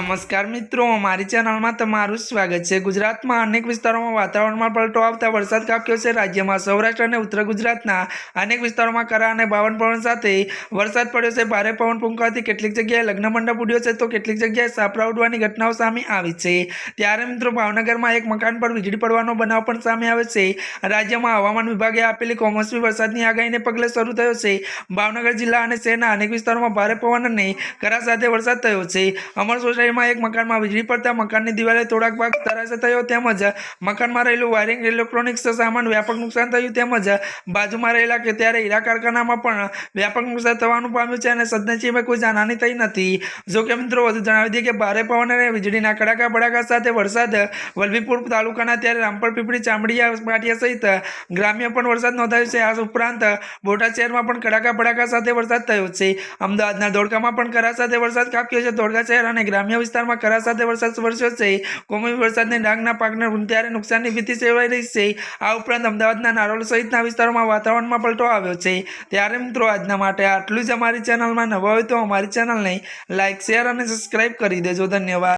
નમસ્કાર મિત્રો, મારી ચેનલમાં તમારું સ્વાગત છે. ગુજરાતમાં અનેક વિસ્તારોમાં વાતાવરણમાં પલટો આવતા વરસાદ કાપ્યો છે. રાજ્યમાં સૌરાષ્ટ્ર અને ઉત્તર ગુજરાતના અનેક વિસ્તારોમાં કરા અને બાવન પવન સાથે વરસાદ પડ્યો છે. ભારે પવન ફૂંકાવાથી કેટલીક જગ્યાએ લગ્ન મંડપ ઉડ્યો છે તો કેટલીક જગ્યાએ સાપરા ઉડવાની ઘટનાઓ સામે આવી છે. ત્યારે મિત્રો, ભાવનગરમાં એક મકાન પર વીજળી પડવાનો બનાવ પણ સામે આવે છે. રાજ્યમાં હવામાન વિભાગે આપેલી કમોસમી વરસાદની આગાહીને પગલે શરૂ થયો છે. ભાવનગર જિલ્લા અને શહેરના અનેક વિસ્તારોમાં ભારે પવન અને કરા સાથે વરસાદ થયો છે. અમર સોસાયટીમાં એક મકાનમાં વીજળી પડતા મકાનની દિવાલે થોડાક ભાગ તરાશ થયો તેમજ મકાનમાં રહેલું વાયરિંગ ઇલેક્ટ્રોનિક્સ સામાન વ્યાપક નુકસાન થયું તેમજ બાજુમાં રહેલા કે ત્યારે હીરા કારખાનામાં પણ વ્યાપક નુકસાન થવાનું પામ્યું છે અને સદનસીબે કોઈ જાનહાની થઈ નથી. જોકે મિત્રો, વધુ જણાવી દઈએ કે ભારે પવન અને વીજળીના કડાકા ભડાકા સાથે વરસાદ વલભીપુર તાલુકાના ત્યારે રામપર પીપળી ચામડીયા પાટિયા સહિત ગ્રામ્ય પણ વરસાદ નોંધાયો છે. આ ઉપરાંત બોટાદ શહેરમાં પણ કડાકા ભડાકા સાથે વરસાદ થયો છે. અમદાવાદના ધોળકામાં પણ કરા સાથે વરસાદ કાપ્યો છે. ધોળકા શહેર અને ગ્રામ્ય વિસ્તારમાં ખરા સાથે વરસાદ વરસ્યો છે. કોમી વરસાદને ડાંગના પાકને ત્યારે નુકસાનની ભીતિ સેવાઈ રહી છે. આ ઉપરાંત અમદાવાદના નારોલ સહિતના વિસ્તારોમાં વાતાવરણમાં પલટો આવ્યો છે. ત્યારે મિત્રો આજના માટે આટલું જ અમારી ચેનલમાં નવા હોય તો અમારી ચેનલને લાઇક શેર અને સબસ્ક્રાઇબ કરી દેજો. ધન્યવાદ.